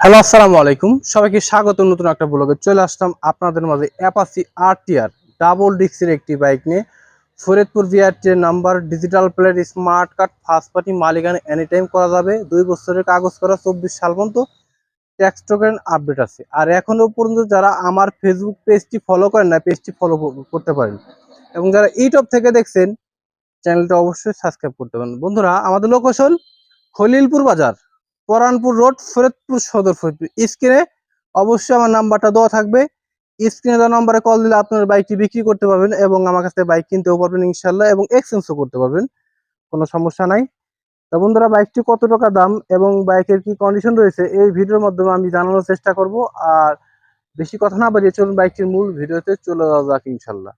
Hello, আসসালামু আলাইকুম। সবাইকে স্বাগত নতুন একটা ব্লগে চলে আসলাম। আপনাদের মাঝে অ্যাপাসি আর টিআর ডাবল ডিক্সের একটি বাইক নিয়ে। Faridpur বিআরটির number digital plate smart card first party মালিকানা এনি টাইম করা যাবে। দুই বছরের কাগজ করা, চব্বিশ সাল পর্যন্ত ট্যাক্স টোকেন আপডেট আছে। আর এখনও পর্যন্ত যারা আমার ফেসবুক পেজটি ফলো করেন না পেজটি ফলো করতে পারেন। এবং যারা ইউটিউব থেকে দেখছেন চ্যানেলটা অবশ্যই সাবস্ক্রাইব করতে পারেন। বন্ধুরা, আমাদের লোকেশন খলিলপুর বাজার। পরানপুর রোড, ফরিদপুর সদর ফরিদপুর। স্ক্রিনে অবশ্যই আমার নাম্বারটা দেওয়া থাকবে। স্ক্রিনে দেওয়া নাম্বারে কল দিলে আপনার বাইকটি বিক্রি করতে পারবেন এবং আমার কাছে বাইক কিনতেও পারবেন ইনশাল্লাহ এবং এক্সচেঞ্জও করতে পারবেন। কোনো সমস্যা নাই। তা বন্ধুরা, বাইকটি কত টাকা দাম এবং বাইকের কি কন্ডিশন রয়েছে এই ভিডিওর মাধ্যমে আমি জানানোর চেষ্টা করব। আর বেশি কথা না বাড়িয়ে চলুন, বাইকটির মূল ভিডিওতে চলে যাওয়া যাক ইনশাল্লাহ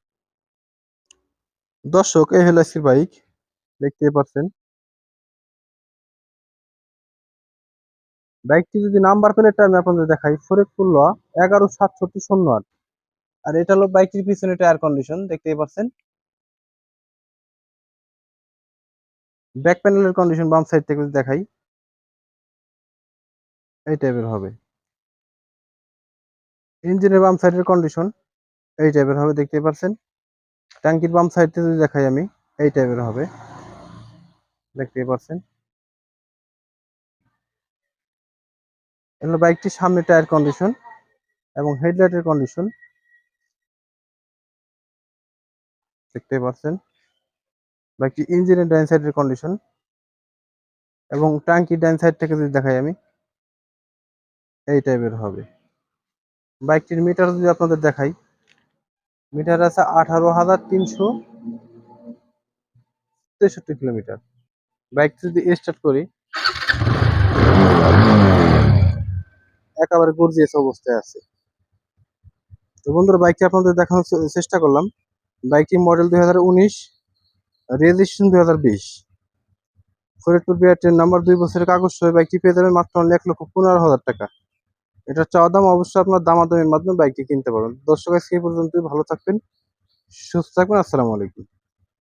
দর্শক, এই হলো বাইক। দেখতেই পাচ্ছেন। বাইকটি যদি নাম্বার প্লেটটা আমি আপনাদের দেখাই, ফরিদপুর ল এগারো সাতষট্টি শূন্য আট। আর এটা হলো বাইকটির পিছনে টায়ার কন্ডিশন, দেখতেই পাচ্ছেন। ব্যাক প্যানেলের কন্ডিশন বাম সাইড থেকে দেখাই, এই টাইপের হবে। ইঞ্জিনের বাম সাইডের কন্ডিশন এই টাইপের হবে, দেখতেই পাচ্ছেন। ট্যাঙ্কির বাম সাইড যদি দেখাই আমি, এই টাইপের হবে। দেখতেই পাচ্ছেন। এগুলো বাইকটির সামনে টায়ার কন্ডিশন এবং হেডলাইটের কন্ডিশন। দেখতেই পাচ্ছেন। বাইকটি ইঞ্জিনের ডাইন সাইডের কন্ডিশন এবং ট্যাঙ্কির ডাইন সাইড থেকে যদি দেখাই আমি, এই টাইপের হবে। বাইকটির মিটার যদি আপনাদের দেখাই, মিটার আছে আঠারো হাজার তিনশো তেষট্টি কিলোমিটার। বাইকটি যদি স্টার্ট করি একেবারে গর্জিয়াস অবস্থায় আছে। তো বন্ধুরা বাইকটি আপনাদের দেখানোর চেষ্টা করলাম। বাইকটি মডেল দুই হাজার উনিশ রেজিস্ট্রেশন দুই হাজার বিশ। ফরিদপুর বিআরটির নাম্বার দুই বছরের কাগজ সহ বাইকটি পেয়ে যাবেন মাত্র এক লক্ষ পনেরো হাজার টাকা। এটা চাওয়া দাম অবশ্যই আপনার দামাদামের মাধ্যমে বাইকটি কিনতে পারবেন। দর্শক, আজকে পর্যন্তই। ভালো থাকবেন, সুস্থ থাকবেন। আসসালামু আলাইকুম।